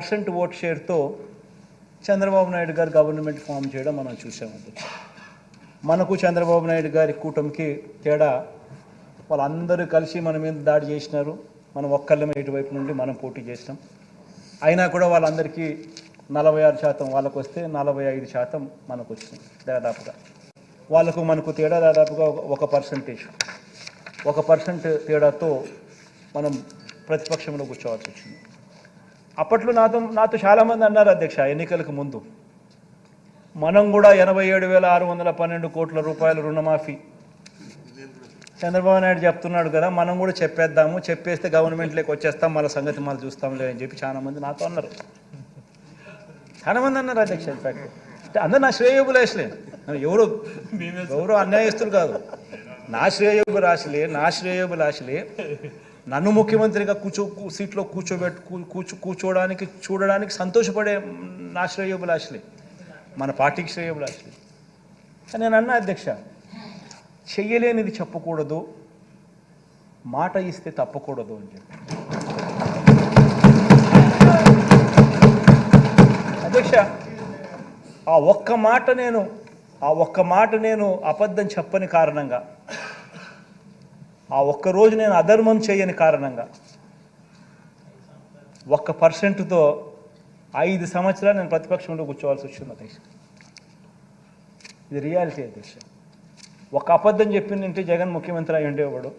Percent vote షేర్తో Chandrababu Naidu garu government form చేయడం మనం చూసామండి మనకు చంద్రబాబు నాయుడు గారి కూటమికి తేడా వాళ్ళందరూ కలిసి మన మీద దాడి చేసినారు. మనం ఒక్కళ్ళమే ఇటువైపు నుండి మనం పోటీ చేసినాం. అయినా కూడా వాళ్ళందరికీ నలభై ఆరు శాతం వాళ్ళకు వస్తే నలభై ఐదు శాతం మనకు వచ్చింది దాదాపుగా. వాళ్ళకు మనకు తేడా దాదాపుగా ఒక- ఒక పర్సంటేజ్. ఒక పర్సెంట్ తేడాతో మనం ప్రతిపక్షంలో కూర్చోవాల్సి వచ్చింది. అప్పట్లో నాతో నాతో చాలామంది అన్నారు అధ్యక్ష ఎన్నికలకు ముందు. మనం కూడా ఎనభై ఏడు వేల ఆరు వందల పన్నెండు కోట్ల రూపాయల రుణమాఫీ. చంద్రబాబు నాయుడు చెప్తున్నాడు కదా మనం కూడా చెప్పేద్దాము చెప్పేస్తే గవర్నమెంట్లోకి వచ్చేస్తాం మళ్ళీ సంగతి మళ్ళీ చూస్తాంలే అని చెప్పి చాలా మంది నాతో అన్నారు. చాలా మంది అన్నారు అధ్యక్ష ఇన్ఫాక్ట్ అందరు నా శ్రేయోబులేసలే ఎవరు ఎవరు అన్యాయస్తులు కాదు. నా శ్రేయోబు రాశలే నా శ్రేయోబు రాశలే నన్ను ముఖ్యమంత్రిగా కూర్చో కూ- సీట్లో కూర్చోబెట్టు కూర్చో కూర్చోవడానికి చూడడానికి సంతోషపడే నా శ్రేయోభిలాషులే. మన పార్టీకి శ్రేయోభిలాషులే. కానీ నేను అన్నా అధ్యక్ష చెయ్యలేనిది చెప్పకూడదు మాట ఇస్తే తప్పకూడదు అని చెప్పి. అధ్యక్ష ఆ ఒక్క మాట నేను ఆ ఒక్క మాట నేను అబద్ధం చెప్పని కారణంగా ఆ ఒక్క రోజు నేను అధర్మం చేయని కారణంగా ఒక్క పర్సెంట్తో ఐదు సంవత్సరాలు నేను ప్రతిపక్షంలో కూర్చోవాల్సి వచ్చింది అధ్యక్ష ఇది రియాలిటీ అధ్యక్ష ఒక అబద్ధం చెప్పిందంటే జగన్ ముఖ్యమంత్రి అయి ఉండేవాడు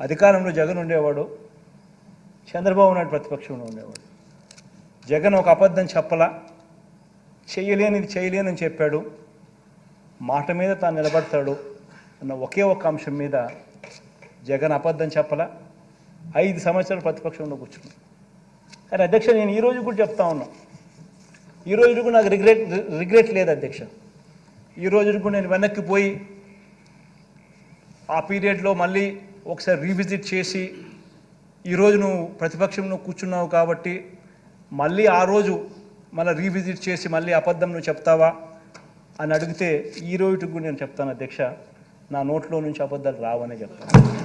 అధికారంలో జగన్ ఉండేవాడు చంద్రబాబు నాయుడు ప్రతిపక్షంలో ఉండేవాడు. జగన్ ఒక అబద్ధం చెప్పలా చేయలేనిది చేయలేనని చెప్పాడు మాట మీద తాను నిలబడతాడు అన్న ఒకే ఒక్క అంశం మీద జగన్ అబద్ధం చెప్పలా? ఐదు సంవత్సరాలు ప్రతిపక్షంలో కూర్చున్నాను కానీ అధ్యక్ష నేను ఈరోజు కూడా చెప్తా ఉన్నా. ఈ రోజు కూడా నాకు రిగ్రెట్ రిగ్రెట్ లేదు అధ్యక్ష. ఈ రోజు కూడా నేను వెనక్కి పోయి ఆ పీరియడ్లో మళ్ళీ ఒకసారి రీవిజిట్ చేసి ఈరోజు నువ్వు ప్రతిపక్షంలో కూర్చున్నావు కాబట్టి మళ్ళీ ఆ రోజు మళ్ళీ రీవిజిట్ చేసి మళ్ళీ అబద్ధం నువ్వు చెప్తావా అని అడిగితే ఈ రోజు కూడా నేను చెప్తాను అధ్యక్ష. నా నోట్లో నుంచి అబద్ధాలు రావనే చెప్తాను.